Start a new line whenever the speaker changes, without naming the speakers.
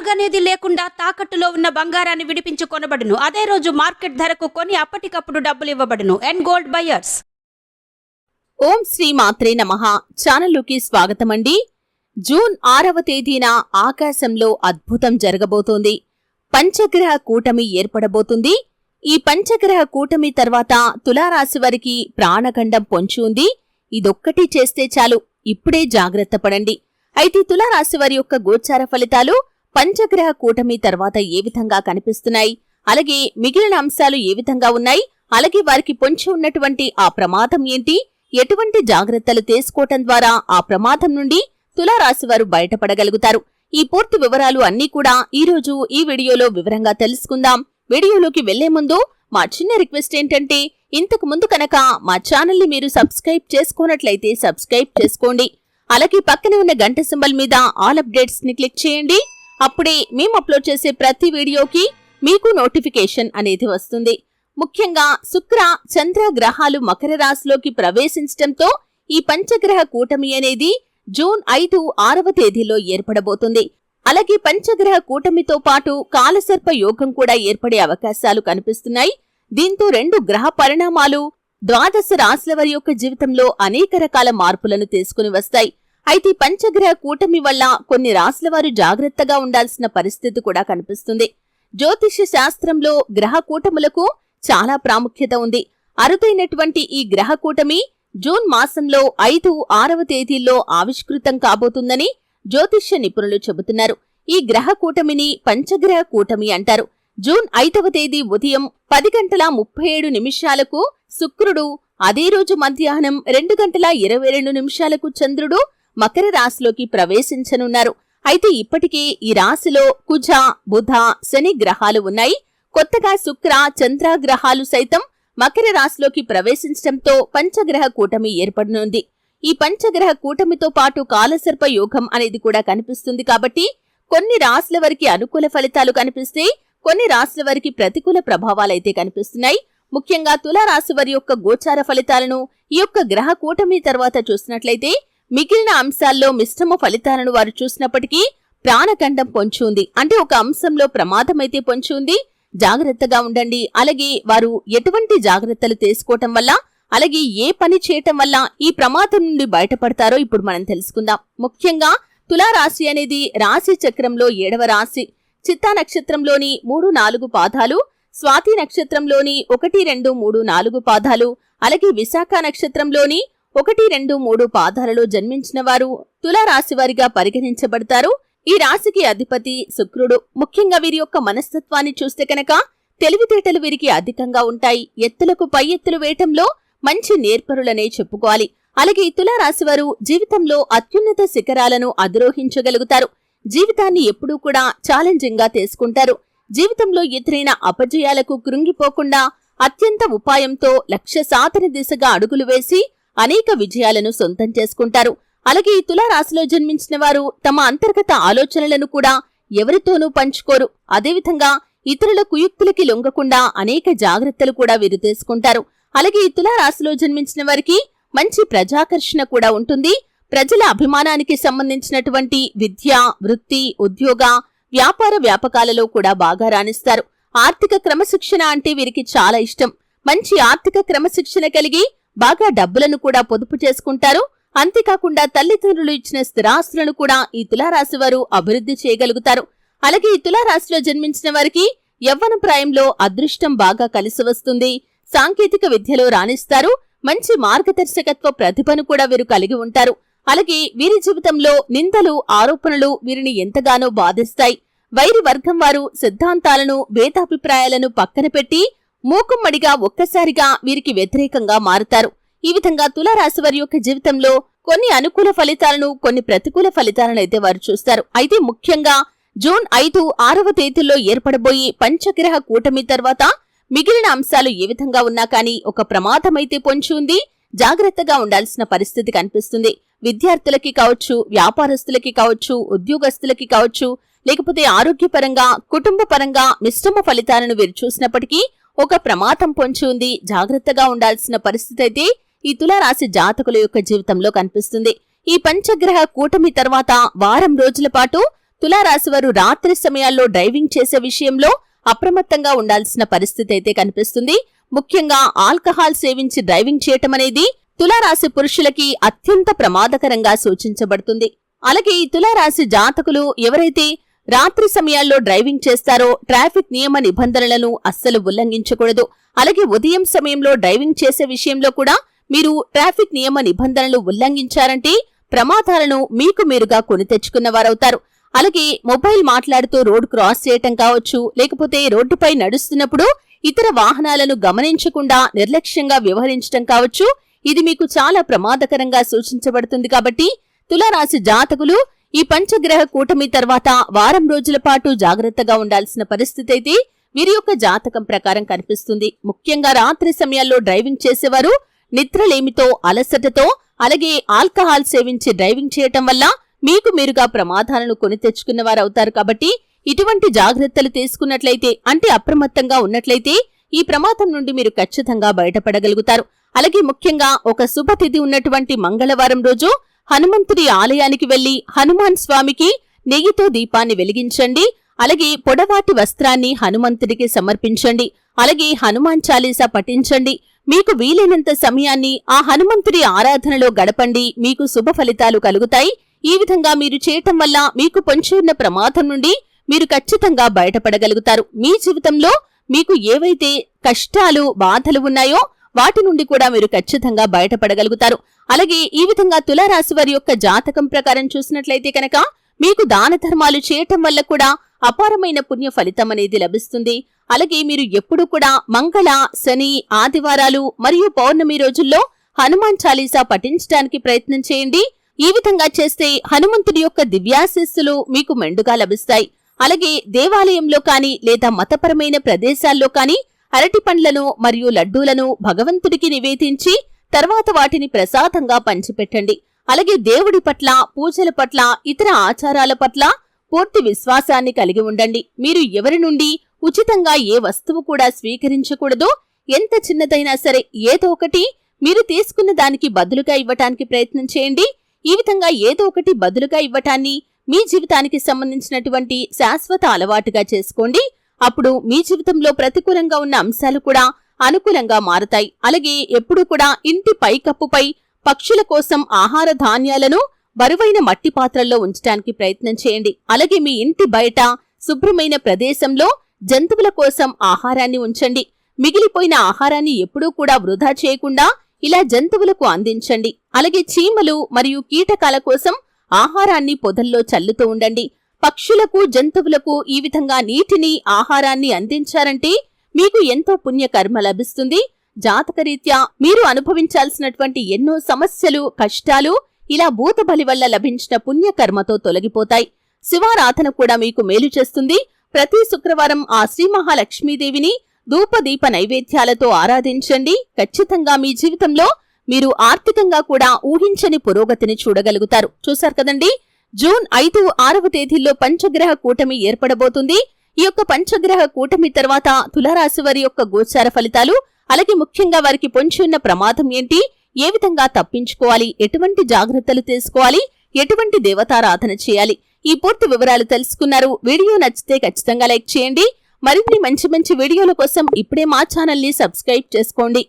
అడుగనేది లేకుండా తాకట్టులో ఉన్న బంగారాన్ని విడిపించి కొనబడును అదే రోజు మార్కెట్ ధరకు కొని అప్పటికప్పుడు డబ్బులు ఇవ్వబడును. అండ్ గోల్డ్ బయర్స్
ఓం శ్రీ మాత్రే నమ. ఛానల్లోకి స్వాగతమండి. జూన్ ఆరవ తేదీన ఆకాశంలో అద్భుతం జరగబోతోంది. పంచగ్రహ కూటమి ఏర్పడబోతుంది. ఈ పంచగ్రహ కూటమి తర్వాత తులారాశి వారికి ప్రాణగండం పొంచి ఉంది. ఇదొక్కటి చేస్తే చాలు. ఇప్పుడే జాగ్రత్త పడండి. అయితే తులారాశి వారి యొక్క గోచార ఫలితాలు పంచగ్రహ కూటమి తర్వాత ఏ విధంగా కనిపిస్తున్నాయి? అలాగే మిగిలిన అంశాలు ఏ విధంగా ఉన్నాయి? అలాగే వారికి పొంచి ఉన్నటువంటి ఆ ప్రమాదం ఏంటి? ఎటువంటి జాగ్రత్తలు తీసుకోవటం ద్వారా ఆ ప్రమాదం నుండి తులారాశి వారు బయటపడగలుగుతారు? ఈ పూర్తి వివరాలు అన్నీ కూడా ఈ రోజు ఈ వీడియోలో వివరంగా తెలుసుకుందాం. వీడియోలోకి వెళ్ళే ముందు మా చిన్న రిక్వెస్ట్ ఏంటంటే ఇంతకు ముందు కనుక మా ఛానల్ని మీరు సబ్స్క్రైబ్ చేసుకున్నట్లయితే సబ్స్క్రైబ్ చేసుకోండి. అలాగే పక్కనే ఉన్న గంట సింబల్ మీద ఆల్ అప్డేట్స్ని క్లిక్ చేయండి. అప్పుడే మేము అప్లోడ్ చేసే ప్రతి వీడియోకి మీకు నోటిఫికేషన్ అనేది వస్తుంది. ముఖ్యంగా శుక్ర చంద్ర గ్రహాలు మకర రాశిలోకి ప్రవేశించటంతో ఈ పంచగ్రహ కూటమి అనేది జూన్ ఐదు ఆరవ తేదీలో ఏర్పడబోతుంది. అలాగే పంచగ్రహ కూటమితో పాటు కాలసర్ప యోగం కూడా ఏర్పడే అవకాశాలు కనిపిస్తున్నాయి. దీంతో రెండు గ్రహ పరిణామాలు ద్వాదశ రాశుల వారి యొక్క జీవితంలో అనేక రకాల మార్పులను తీసుకుని వస్తాయి. అయితే పంచగ్రహ కూటమి వల్ల కొన్ని రాశుల వారు జాగ్రత్తగా ఉండాల్సిన పరిస్థితి కూడా కనిపిస్తుంది. జ్యోతిష శాస్త్రంలో గ్రహ కూటములకు చాలా ప్రాముఖ్యత ఉంది. అరుదైనటువంటి ఈ గ్రహ కూటమి జూన్ మాసంలో ఐదు ఆరవ తేదీల్లో ఆవిష్కృతం కాబోతుందని జ్యోతిష్య నిపుణులు చెబుతున్నారు. ఈ గ్రహ కూటమిని పంచగ్రహ కూటమి అంటారు. జూన్ ఐదవ తేదీ ఉదయం పది గంటల ముప్పై ఏడు నిమిషాలకు శుక్రుడు అదే రోజు మధ్యాహ్నం రెండు గంటల ఇరవై రెండు నిమిషాలకు చంద్రుడు మకర రాశిలోకి ప్రవేశించనున్నారు. అయితే ఇప్పటికే ఈ రాశిలో కుజ బుధ శని గ్రహాలు ఉన్నాయి. కొత్తగా శుక్ర చంద్ర గ్రహాలు సైతం మకర రాశిలోకి ప్రవేశించడంతో పంచగ్రహ కూటమి ఏర్పడనుంది. ఈ పంచగ్రహ కూటమితో పాటు కాలసర్ప యోగం అనేది కూడా కనిపిస్తుంది కాబట్టి కొన్ని రాశుల వారికి అనుకూల ఫలితాలు కనిపిస్తే కొన్ని రాశుల వారికి ప్రతికూల ప్రభావాలైతే కనిపిస్తున్నాయి. ముఖ్యంగా తులారాశి వారి యొక్క గోచార ఫలితాలను ఈ యొక్క గ్రహ కూటమి తర్వాత చూసినట్లయితే మిగిలిన అంశాల్లో మిశ్రమ ఫలితాలను వారు చూసినప్పటికీ ప్రాణకండం పొంచి ఉంది. అంటే ఒక అంశంలో ప్రమాదమైతే పొంచి ఉంది. జాగ్రత్తగా ఉండండి. అలాగే వారు ఎటువంటి జాగ్రత్తలు తీసుకోవటం వల్ల అలాగే ఏ పని చేయటం వల్ల ఈ ప్రమాదం నుండి బయటపడతారో ఇప్పుడు మనం తెలుసుకుందాం. ముఖ్యంగా తులారాశి అనేది రాశి చక్రంలో ఏడవ రాశి. చిత్తా నక్షత్రంలోని మూడు నాలుగు పాదాలు స్వాతి నక్షత్రంలోని ఒకటి రెండు మూడు నాలుగు పాదాలు అలాగే విశాఖ నక్షత్రంలోని ఒకటి రెండు మూడు పాదాలలో జన్మించిన వారు తులారాశివారిగా పరిగణించబడతారు. ఈ రాశికి అధిపతి శుక్రుడు. ముఖ్యంగా వీరి యొక్క మనస్తత్వాన్ని చూస్తే కనుక తెలివితేటలు వీరికి అధికంగా ఉంటాయి. ఎత్తులకు పై ఎత్తులు వేయటంలో మంచి నేర్పరులనే చెప్పుకోవాలి. అలాగే తులారాశివారు జీవితంలో అత్యున్నత శిఖరాలను అధిరోహించగలుగుతారు. జీవితాన్ని ఎప్పుడూ కూడా ఛాలెంజింగ్గా తీసుకుంటారు. జీవితంలో ఎదురైన అపజయాలకు కృంగిపోకుండా అత్యంత ఉపాయంతో లక్ష్య సాధన దిశగా అడుగులు వేసి అనేక విజయాలను సొంతం చేసుకుంటారు. అలాగే ఈ తులారాశిలో జన్మించిన వారు తమ అంతర్గత ఆలోచనలను కూడా ఎవరితోనూ పంచుకోరు. అదేవిధంగా ఇతరుల కుయుక్తులకి లొంగకుండా అనేక జాగ్రత్తలు కూడా వీరు తీసుకుంటారు. అలాగే ఈ తులారాశిలో జన్మించిన వారికి మంచి ప్రజాకర్షణ కూడా ఉంటుంది. ప్రజల అభిమానానికి సంబంధించినటువంటి విద్య వృత్తి ఉద్యోగ వ్యాపార వ్యాపకాలలో కూడా బాగా రాణిస్తారు. ఆర్థిక క్రమశిక్షణ అంటే వీరికి చాలా ఇష్టం. మంచి ఆర్థిక క్రమశిక్షణ కలిగి బాగా డబ్బులను కూడా పొదుపు చేసుకుంటారు. అంతేకాకుండా తల్లిదండ్రులు ఇచ్చిన స్థిరాస్తులను కూడా ఈ తులారాశి వారు అభివృద్ధి చేయగలుగుతారు. అలాగే ఈ తులారాశిలో జన్మించిన వారికి యవ్వన ప్రాయంలో అదృష్టం బాగా కలిసి వస్తుంది. సాంకేతిక విద్యలో రాణిస్తారు. మంచి మార్గదర్శకత్వ ప్రతిభను కూడా వీరు కలిగి ఉంటారు. అలాగే వీరి జీవితంలో నిందలు ఆరోపణలు వీరిని ఎంతగానో బాధిస్తాయి. వైరి వర్గం వారు సిద్ధాంతాలను భేదాభిప్రాయాలను పక్కన పెట్టి మూకుమ్మడిగా ఒక్కసారిగా వీరికి వ్యతిరేకంగా మారుతారు. ఈ విధంగా తులారాశి వారి యొక్క జీవితంలో కొన్ని అనుకూల ఫలితాలను కొన్ని ప్రతికూల ఫలితాలను అయితే వారు చూస్తారు. అయితే ముఖ్యంగా జూన్ ఐదు ఆరవ తేదీల్లో ఏర్పడబోయే పంచగ్రహ కూటమి తర్వాత మిగిలిన అంశాలు ఏ విధంగా ఉన్నా కానీ ఒక ప్రమాదమైతే పొంచి ఉంది. జాగ్రత్తగా ఉండాల్సిన పరిస్థితి కనిపిస్తుంది. విద్యార్థులకి కావచ్చు వ్యాపారస్తులకి కావచ్చు ఉద్యోగస్తులకి కావచ్చు లేకపోతే ఆరోగ్యపరంగా కుటుంబ పరంగా మిశ్రమ ఫలితాలను వీరు చూసినప్పటికీ ఒక ప్రమాదం పొంచి ఉంది. జాగ్రత్తగా ఉండాల్సిన పరిస్థితి అయితే ఈ తులారాశి జాతకుల యొక్క జీవితంలో కనిపిస్తుంది. ఈ పంచగ్రహ కూటమి తర్వాత వారం రోజుల పాటు తులారాశి వారు రాత్రి సమయాల్లో డ్రైవింగ్ చేసే విషయంలో అప్రమత్తంగా ఉండాల్సిన పరిస్థితి అయితే కనిపిస్తుంది. ముఖ్యంగా ఆల్కహాల్ సేవించి డ్రైవింగ్ చేయటం అనేది తులారాశి పురుషులకి అత్యంత ప్రమాదకరంగా సూచించబడుతుంది. అలాగే ఈ తులారాశి జాతకులు ఎవరైతే రాత్రి సమయాల్లో డ్రైవింగ్ చేస్తారో ట్రాఫిక్ నియమ నిబంధనలను అస్సలు ఉల్లంఘించకూడదు. అలాగే ఉదయం సమయంలో డ్రైవింగ్ చేసే విషయంలో కూడా మీరు ట్రాఫిక్ నియమ నిబంధనలు ఉల్లంఘించారంటే ప్రమాదాలను మీకు మీరుగా కొని తెచ్చుకున్న వారవుతారు. అలాగే మొబైల్ మాట్లాడుతూ రోడ్ క్రాస్ చేయటం కావచ్చు లేకపోతే రోడ్డుపై నడుస్తున్నప్పుడు ఇతర వాహనాలను గమనించకుండా నిర్లక్ష్యంగా వ్యవహరించటం కావచ్చు. ఇది మీకు చాలా ప్రమాదకరంగా సూచించబడుతుంది కాబట్టి తులారాశి జాతకులు ఈ పంచగ్రహ కూటమి తర్వాత వారం రోజుల పాటు జాగ్రత్తగా ఉండాల్సిన పరిస్థితి అయితే వీరి యొక్క జాతకం ప్రకారం కనిపిస్తుంది. ముఖ్యంగా రాత్రి సమయాల్లో డ్రైవింగ్ చేసేవారు నిద్రలేమితో అలసటతో అలాగే ఆల్కహాల్ సేవించి డ్రైవింగ్ చేయటం వల్ల మీకు మీరుగా ప్రమాదాలను కొని తెచ్చుకున్న వారు అవుతారు కాబట్టి ఇటువంటి జాగ్రత్తలు తీసుకున్నట్లయితే అంటే అప్రమత్తంగా ఉన్నట్లయితే ఈ ప్రమాదం నుండి మీరు ఖచ్చితంగా బయటపడగలుగుతారు. అలాగే ముఖ్యంగా ఒక శుభతిథి ఉన్నటువంటి మంగళవారం రోజు హనుమంతుడి ఆలయానికి వెళ్ళి హనుమాన్ స్వామికి నెయ్యితో దీపాన్ని వెలిగించండి. అలాగే పొడవాటి వస్త్రాన్ని హనుమంతుడికి సమర్పించండి. అలాగే హనుమాన్ చాలీసా పఠించండి. మీకు వీలైనంత సమయాన్ని ఆ హనుమంతుడి ఆరాధనలో గడపండి. మీకు శుభ ఫలితాలు కలుగుతాయి. ఈ విధంగా మీరు చేయటం వల్ల మీకు పొంచి ఉన్న ప్రమాదం నుండి మీరు ఖచ్చితంగా బయటపడగలుగుతారు. మీ జీవితంలో మీకు ఏవైతే కష్టాలు బాధలు ఉన్నాయో వాటి నుండి కూడా మీరు ఖచ్చితంగా బయటపడగలుగుతారు. అలాగే ఈ విధంగా తులారాశి వారి యొక్క జాతకం ప్రకారం చూసినట్లయితే కనుక మీకు దాన ధర్మాలు చేయటం వల్ల కూడా అపారమైన పుణ్య ఫలితం అనేది లభిస్తుంది. అలాగే మీరు ఎప్పుడు కూడా మంగళ శని ఆదివారాలు మరియు పౌర్ణమి రోజుల్లో హనుమాన్ చాలీసా పఠించడానికి ప్రయత్నం చేయండి. ఈ విధంగా చేస్తే హనుమంతుడి యొక్క దివ్యాశీస్సులు మీకు మెండుగా లభిస్తాయి. అలాగే దేవాలయంలో కానీ లేదా మతపరమైన ప్రదేశాల్లో కానీ అరటి పండ్లను మరియు లడ్డూలను భగవంతుడికి నివేదించి తర్వాత వాటిని ప్రసాదంగా పంచిపెట్టండి. అలాగే దేవుడి పట్ల పూజల పట్ల ఇతర ఆచారాల పట్ల పూర్తి విశ్వాసాన్ని కలిగి ఉండండి. మీరు ఎవరి నుండి ఉచితంగా ఏ వస్తువు కూడా స్వీకరించకూడదు. ఎంత చిన్నదైనా సరే ఏదో ఒకటి మీరు తీసుకున్న దానికి బదులుగా ఇవ్వటానికి ప్రయత్నం చేయండి. ఈ విధంగా ఏదో ఒకటి బదులుగా ఇవ్వటాన్ని మీ జీవితానికి సంబంధించినటువంటి శాశ్వత అలవాటుగా చేసుకోండి. అప్పుడు మీ జీవితంలో ప్రతికూలంగా ఉన్న అంశాలు కూడా అనుకూలంగా మారతాయి. అలాగే ఎప్పుడూ కూడా ఇంటి పైకప్పుపై పక్షుల కోసం ఆహార ధాన్యాలను బరువైన మట్టి పాత్రల్లో ఉంచడానికి ప్రయత్నం చేయండి. అలాగే మీ ఇంటి బయట శుభ్రమైన ప్రదేశంలో జంతువుల కోసం ఆహారాన్ని ఉంచండి. మిగిలిపోయిన ఆహారాన్ని ఎప్పుడూ కూడా వృధా చేయకుండా ఇలా జంతువులకు అందించండి. అలాగే చీమలు మరియు కీటకాల కోసం ఆహారాన్ని పొదల్లో చల్లుతూ ఉండండి. పక్షులకు జంతువులకు ఈ విధంగా నీటిని ఆహారాన్ని అందించారంటే మీకు ఎంతో పుణ్యకర్మ లభిస్తుంది. జాతకరీత్యా మీరు అనుభవించాల్సినటువంటి ఎన్నో సమస్యలు కష్టాలు ఇలా భూతబలి వల్ల లభించిన పుణ్యకర్మతో తొలగిపోతాయి. శివారాధన కూడా మీకు మేలు చేస్తుంది. ప్రతి శుక్రవారం ఆ శ్రీ మహాలక్ష్మీదేవిని ధూపదీప నైవేద్యాలతో ఆరాధించండి. ఖచ్చితంగా మీ జీవితంలో మీరు ఆర్థికంగా కూడా ఊహించని పురోగతిని చూడగలుగుతారు. చూశారు కదండి? జూన్ ఐదు ఆరవ తేదీల్లో పంచగ్రహ కూటమి ఏర్పడబోతుంది. ఈ యొక్క పంచగ్రహ కూటమి తర్వాత తులారాశి వారి యొక్క గోచార ఫలితాలు అలాగే ముఖ్యంగా వారికి పొంచి ఉన్న ప్రమాదం ఏంటి? ఏ విధంగా తప్పించుకోవాలి? ఎటువంటి జాగ్రత్తలు తీసుకోవాలి ఎటువంటి దేవతారాధన చేయాలి? ఈ పూర్తి వివరాలు తెలుసుకున్నారు. వీడియో నచ్చితే ఖచ్చితంగా లైక్ చేయండి. మరిన్ని మంచి మంచి వీడియోల కోసం ఇప్పుడే మా ఛానల్ని సబ్స్క్రైబ్ చేసుకోండి.